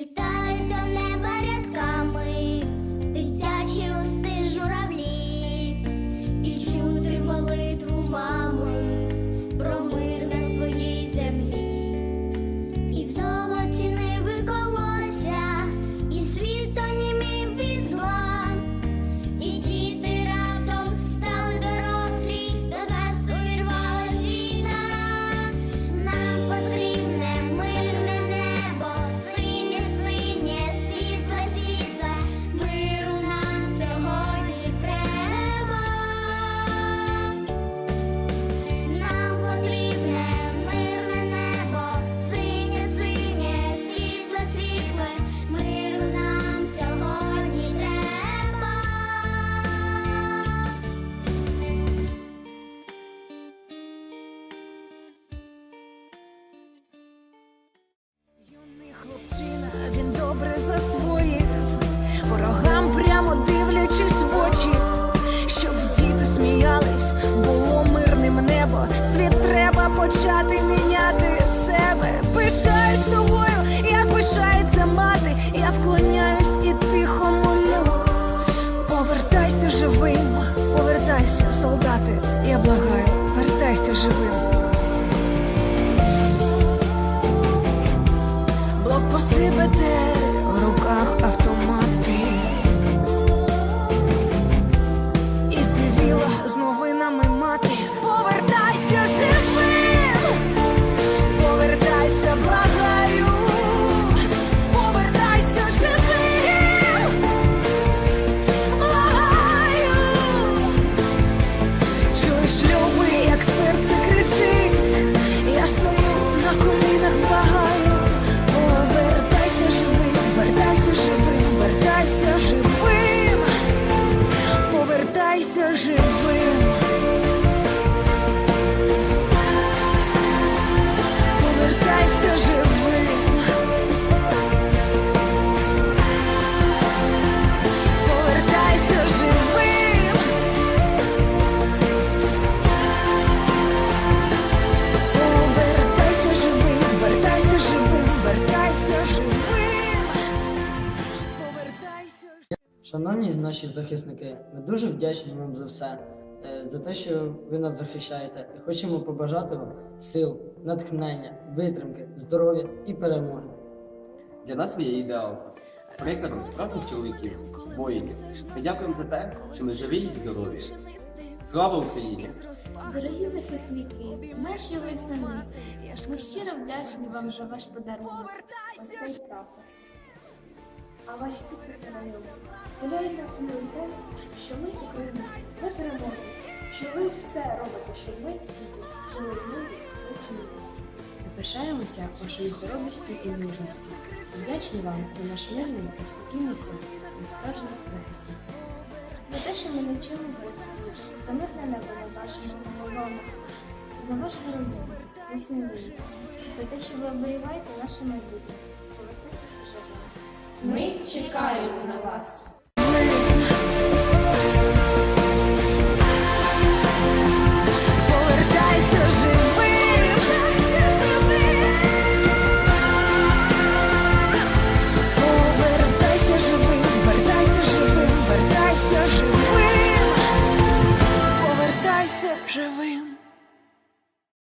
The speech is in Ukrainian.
Злітають до неба рядками, Світ треба почати міняти себе. Пишаюсь тобою, як пишається мати. Я вклоняюсь і тихо молю. Повертайся живим, повертайся, солдати. Я благаю, вертайся живим. Блокпости БТР, повертайся живим. Повертайся живим. Повертайся живим. Повертайся живим, вертайся живим, вертайся живим. Шановні наші захисники, ми дуже вдячні вам за все, е, за те, що ви нас захищаєте, і хочемо побажати вам сил, натхнення, витримки, здоров'я і перемоги. Для нас ви є ідеал, прикладом справжніх чоловіків, воїнів. Ми дякуємо за те, що ми живі і здорові. Слава Україні! Дорогі захисники, наші Олександри, ми щиро вдячні вам за ваш подарунок. Ось цей прапор. А ваші підписи на ньому вселяють нас в те, що ми Україна, ви переможемо, що ви все робите, щоб ми жили в мирі. Ми пишаємося вашою хоробрістю і мужністю. Вдячні вам за наш мирний та спокійний сон. Ви справжні захисники. За те, що ми навчили Господу, за мирне небо над нашими головами, за ваш героїзм, за сміливість, за те, що ви оберігаєте наше майбутнє. Ми чекаємо на вас.